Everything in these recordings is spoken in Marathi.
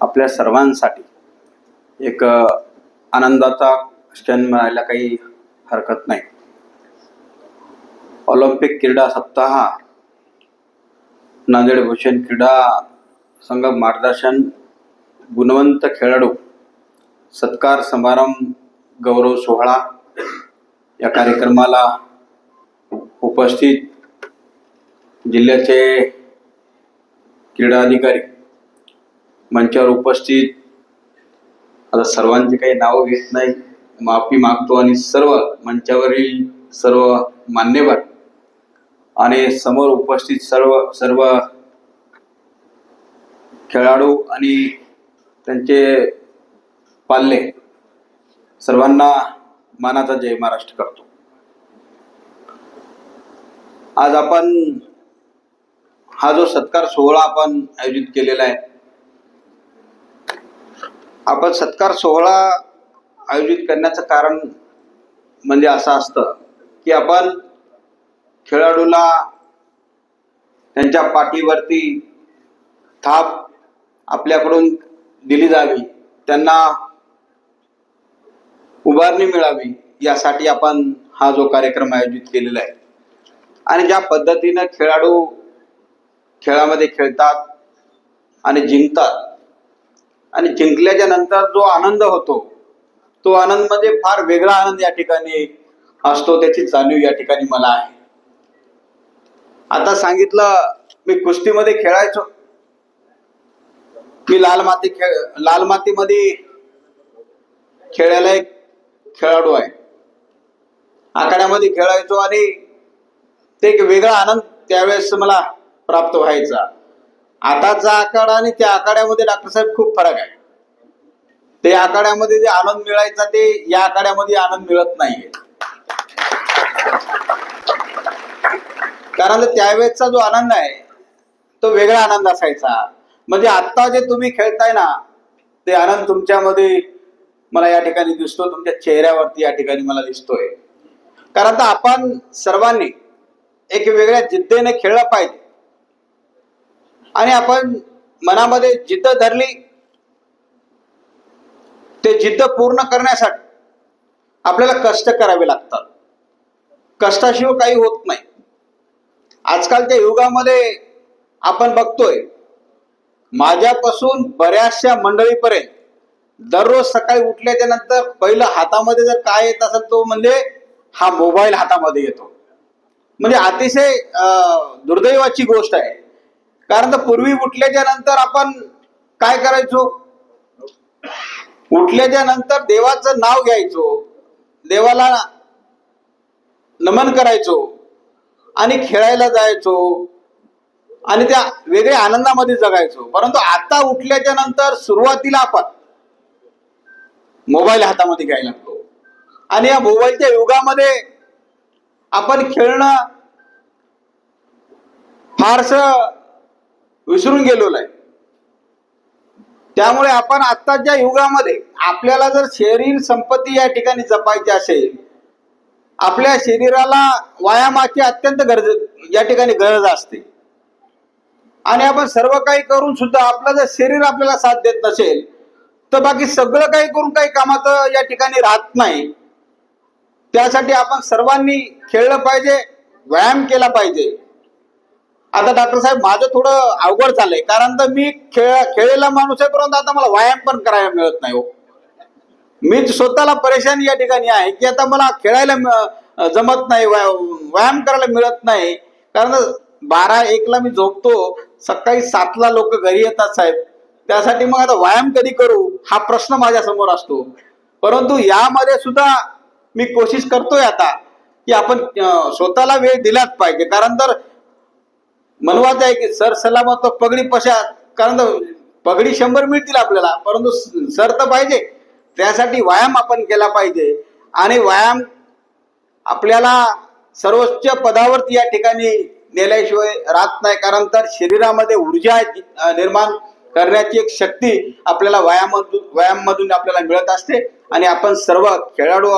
आपल्या सर्वांसाठी एक आनंदाचा क्षण मिळायला काही हरकत नाही. ऑलिम्पिक क्रीडा सप्ताह नांदेड भूषण क्रीडा संघ मार्गदर्शन गुणवंत खेळाडू सत्कार समारंभ गौरव सोहळा या कार्यक्रमाला उपस्थित जिल्ह्याचे क्रीडा अधिकारी मंचावर उपस्थित. आता सर्वांची काही नावं घेत नाही. माफी मागतो आणि सर्व मंचावरील सर्व मान्यवर आणि समोर उपस्थित सर्व सर्व खेळाडू आणि त्यांचे पाल्ले सर्वांना मानाचा जय महाराष्ट्र करतो. आज आपण हा जो सत्कार सोहळा आपण आयोजित केलेला आहे आपण सत्कार सोहळा आयोजित करण्याचं कारण म्हणजे असं असतं की आपण खेळाडूला त्यांच्या पाठीवरती थाप आपल्याकडून दिली जावी त्यांना उभारणी मिळावी यासाठी आपण हा जो कार्यक्रम आयोजित केलेला आहे. आणि ज्या पद्धतीनं खेळाडू खेळामध्ये खेळतात आणि जिंकतात आणि जिंकल्याच्या नंतर जो आनंद होतो तो आनंद म्हणजे फार वेगळा आनंद या ठिकाणी असतो त्याची जाणीव या ठिकाणी मला आहे. आता सांगितलं मी कुस्तीमध्ये खेळायचो. मी लाल माती खेळ लाल मातीमध्ये खेळायला एक खेळाडू आहे. आखाड्यामध्ये खेळायचो आणि ते एक वेगळा आनंद त्यावेळेस मला प्राप्त व्हायचा. आताचा आखाडा आणि त्या आखाड्यामध्ये डॉक्टर साहेब खूप फरक आहे. ते आखाड्यामध्ये जे आनंद मिळायचा ते या आखाड्यामध्ये आनंद मिळत नाहीये. कारण त्यावेळेसचा जो आनंद आहे तो वेगळा आनंद असायचा. म्हणजे आत्ता जे तुम्ही खेळताय ना ते आनंद तुमच्यामध्ये मला या ठिकाणी दिसतो तुमच्या चेहऱ्यावरती या ठिकाणी मला दिसतोय. कारण आता आपण सर्वांनी एक वेगळ्या जिद्देने खेळलं पाहिजे. आणि आपण मनामध्ये जिद्द धरली ते जिद्द पूर्ण करण्यासाठी आपल्याला कष्ट करावे लागतात. कष्टाशिवाय काही होत नाही. आजकालच्या युगामध्ये आपण बघतोय माझ्यापासून बऱ्याचशा मंडळीपर्यंत दररोज सकाळी उठल्याच्या नंतर पहिलं हातामध्ये जर काय येत असेल तो म्हणजे हा मोबाईल हातामध्ये येतो. म्हणजे अतिशय दुर्दैवाची गोष्ट आहे. कारण तर पूर्वी उठल्याच्या नंतर आपण काय करायचो? उठल्याच्या नंतर देवाचं नाव घ्यायचो. देवाला नमन करायचो. आणि खेळायला जायचो. आणि त्या वेगळ्या आनंदामध्ये जगायचो. परंतु आता उठल्याच्या नंतर सुरुवातीला आपण मोबाईल हातामध्ये घ्यायला लागतो आणि या मोबाईलच्या युगामध्ये आपण खेळणं फारसं विसरून गेलेलो आहे त्यामुळे आपण आत्ताच्या युगामध्ये आपल्याला जर शरीर संपत्ती या ठिकाणी जपायची असेल आपल्या शरीराला व्यायामाची अत्यंत गरज या ठिकाणी गरज असते. आणि आपण सर्व काही करून सुद्धा आपलं जर शरीर आपल्याला साथ देत नसेल तर बाकी सगळं काही करून काही कामाचं या ठिकाणी राहत नाही. त्यासाठी आपण सर्वांनी खेळलं पाहिजे व्यायाम केला पाहिजे. आता डॉक्टर साहेब माझं थोडं अवघड झालंय कारण तर मी खेळ खेळलेला माणूस आहे परंतु आता मला व्यायाम पण करायला मिळत नाही हो. मी स्वतःला परेशानी या ठिकाणी आहे की आता मला खेळायला जमत नाही व्यायाम करायला मिळत नाही. कारण बारा एकला मी झोपतो सकाळी सातला लोक घरी येतात साहेब. त्यासाठी मग आता व्यायाम कधी करू हा प्रश्न माझ्यासमोर असतो. परंतु यामध्ये सुद्धा मी कोशिश करतोय आता की आपण स्वतःला वेळ दिलाच पाहिजे. कारण तर मनवाचं आहे की सर सलामत पगडी पशा कारण पगडी शंभर मिळतील आपल्याला परंतु सर तर पाहिजे. त्यासाठी व्यायाम आपण केला पाहिजे. आणि व्यायाम आपल्याला सर्वोच्च पदावरती या ठिकाणी नेल्याशिवाय राहत नाही कारण तर शरीरामध्ये ऊर्जा निर्माण करण्याची एक शक्ती आपल्याला व्यायामातून व्यायाममधून आपल्याला मिळत असते. आणि आपण सर्व खेळाडू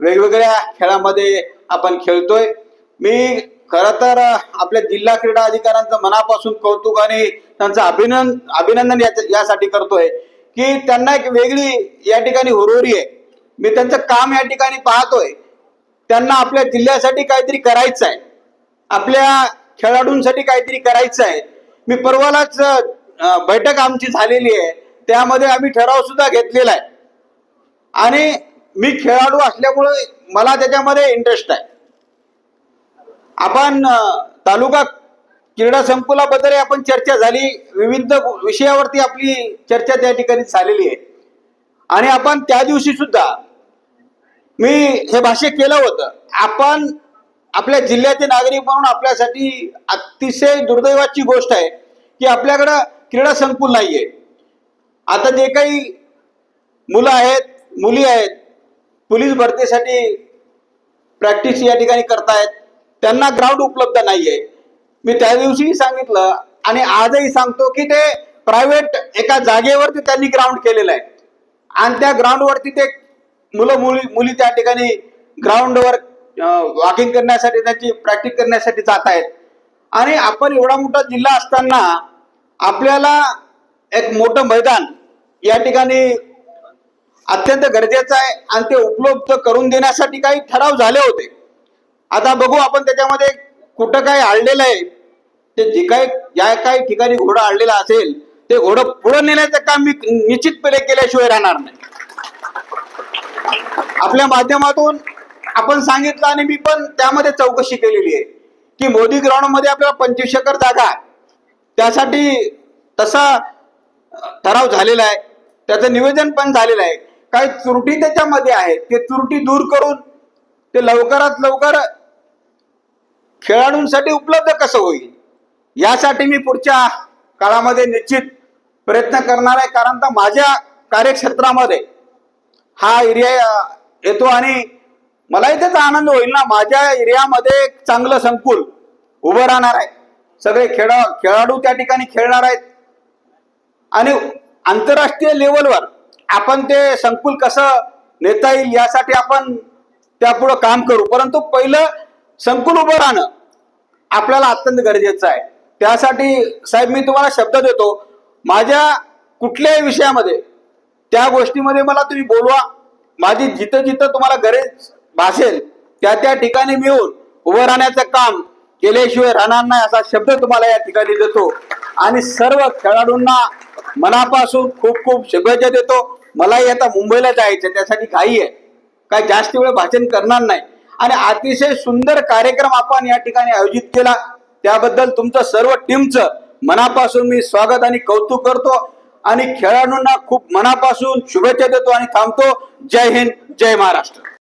वेगवेगळ्या खेळामध्ये आपण खेळतोय. मी खर तर आपल्या जिल्हा क्रीडा अधिकाऱ्यांचं मनापासून कौतुक आणि त्यांचं अभिनंदन अभिनंदन यासाठी करतोय की त्यांना एक वेगळी या ठिकाणी हुरहुरी आहे. मी त्यांचं काम या ठिकाणी पाहतोय. त्यांना आपल्या जिल्ह्यासाठी काहीतरी करायचं आहे. आपल्या खेळाडूंसाठी काहीतरी करायचं आहे. मी परवालाच बैठक आमची झालेली आहे. त्यामध्ये आम्ही ठराव सुद्धा घेतलेला आहे. आणि मी खेळाडू असल्यामुळे मला त्याच्यामध्ये इंटरेस्ट आहे. आपण तालुका क्रीडा संकुलाबद्दल आपण चर्चा झाली. विविध विषयावरती आपली चर्चा त्या ठिकाणी झालेली आहे. आणि आपण त्या दिवशी सुद्धा मी हे भाष्य केलं होतं. आपण आपल्या जिल्ह्याचे नागरिक म्हणून आपल्यासाठी अतिशय दुर्दैवाची गोष्ट आहे की आपल्याकडं क्रीडा संकुल नाहीये. आता जे काही मुलं आहेत मुली आहेत पोलीस भरतीसाठी प्रॅक्टिस या ठिकाणी करतायत. त्यांना ग्राउंड उपलब्ध नाहीये. मी त्या दिवशीही सांगितलं आणि आजही सांगतो की ते प्रायव्हेट एका जागेवरती त्यांनी ग्राउंड केलेलं आहे. आणि त्या ग्राउंडवरती ते मुलं मुली मुली त्या ठिकाणी ग्राउंडवर वॉकिंग करण्यासाठी त्यांची प्रॅक्टिस करण्यासाठी जात आहेत. आणि आपण एवढा मोठा जिल्हा असताना आपल्याला एक मोठं मैदान या ठिकाणी अत्यंत गरजेचं आहे आणि ते उपलब्ध करून देण्यासाठी काही ठराव झाले होते. आता बघू आपण त्याच्यामध्ये कुठं काय आणलेलं आहे. ते जे काही ज्या काही ठिकाणी घोडं आणलेलं असेल ते घोडं पुढे नेण्याचं काम मी निश्चितपणे केल्याशिवाय राहणार नाही. आपल्या माध्यमातून आपण सांगितलं आणि मी पण त्यामध्ये चौकशी केलेली आहे की मोदी ग्राउंडमध्ये आपल्याला पंचवीस एकर जागा त्यासाठी तसा ठराव झालेला आहे. त्याचं निवेदन पण झालेलं आहे. काही त्रुटी त्याच्यामध्ये आहेत. ते त्रुटी दूर करून ते लवकरात लवकर खेळाडूंसाठी उपलब्ध कसं होईल? यासाठी मी पुढच्या काळामध्ये निश्चित प्रयत्न करणार आहे. कारण तर माझ्या कार्यक्षेत्रामध्ये हा एरिया येतो आणि मलाही त्याचा आनंद होईल ना. माझ्या एरियामध्ये एक चांगलं संकुल उभं राहणार आहे. सगळे खेळा खेळाडू त्या ठिकाणी खेळणार आहेत. आणि आंतरराष्ट्रीय लेवलवर आपण ते संकुल कसं नेता येईल यासाठी आपण त्यापुढं काम करू. परंतु पहिलं संकुल उभं राहणं आपल्याला अत्यंत गरजेचं आहे. त्यासाठी साहेब मी तुम्हाला शब्द देतो माझ्या कुठल्याही विषयामध्ये त्या गोष्टीमध्ये मला तुम्ही बोलवा. माझी जिथं जिथं तुम्हाला गरज भासेल त्या त्या ठिकाणी मिळून उभं राहण्याचं काम केल्याशिवाय राहणार नाही असा शब्द तुम्हाला या ठिकाणी देतो. आणि सर्व खेळाडूंना मनापासून खूप खूप शुभेच्छा देतो. मलाही आता मुंबईला जायचं त्यासाठी घाई आहे. काय जास्त वेळ भाषण करणार नाही. आणि अतिशय सुंदर कार्यक्रम आपण या ठिकाणी आयोजित केला. त्याबद्दल तुमचं सर्व टीमचं मनापासून मी स्वागत आणि कौतुक करतो. आणि खेळाडूंना खूप मनापासून शुभेच्छा देतो आणि थांबतो. जय हिंद जय महाराष्ट्र.